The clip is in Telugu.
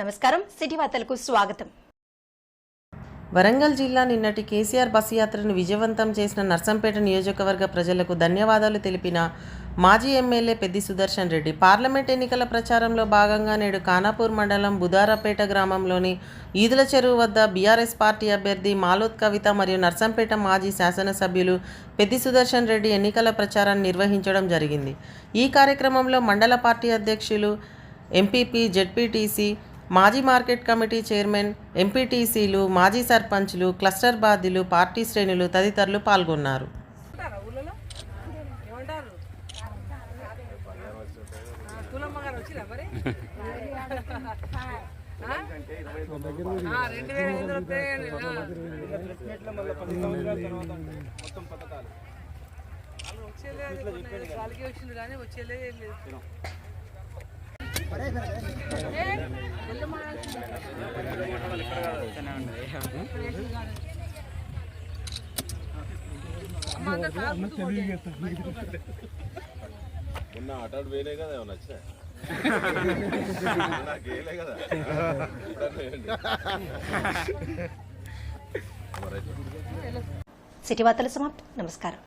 నమస్కారం. సిటీ వార్తలకు స్వాగతం. వరంగల్ జిల్లా నిన్నటి కేసీఆర్ బస్సు యాత్రను విజయవంతం చేసిన నర్సంపేట నియోజకవర్గ ప్రజలకు ధన్యవాదాలు తెలిపిన మాజీ ఎమ్మెల్యే పెద్ది సుదర్శన్ రెడ్డి పార్లమెంట్ ఎన్నికల ప్రచారంలో భాగంగా నేడు ఖానాపూర్ మండలం బుదారపేట గ్రామంలోని ఈదుల చెరువు వద్ద బీఆర్ఎస్ పార్టీ అభ్యర్థి మాలోత్ కవిత మరియు నర్సంపేట మాజీ శాసనసభ్యులు పెద్ది సుదర్శన్ రెడ్డి ఎన్నికల ప్రచారాన్ని నిర్వహించడం జరిగింది. ఈ కార్యక్రమంలో మండల పార్టీ అధ్యక్షులు ఎంపీపీ జెడ్పీటీసీ మాజీ మార్కెట్ కమిటీ చైర్మన్ ఎంపీటీసీలు మాజీ సర్పంచ్లు క్లస్టర్ బాధ్యులు పార్టీ శ్రేణులు తదితరులు పాల్గొన్నారు. వచ్చేలేదు వచ్చింది కానీ వచ్చేలేదు మొన్న అటాడు వేరే కదా ఏమన్నా వచ్చా నాకు కదా. సిటీ వార్తలు సమాప్తం. నమస్కారం.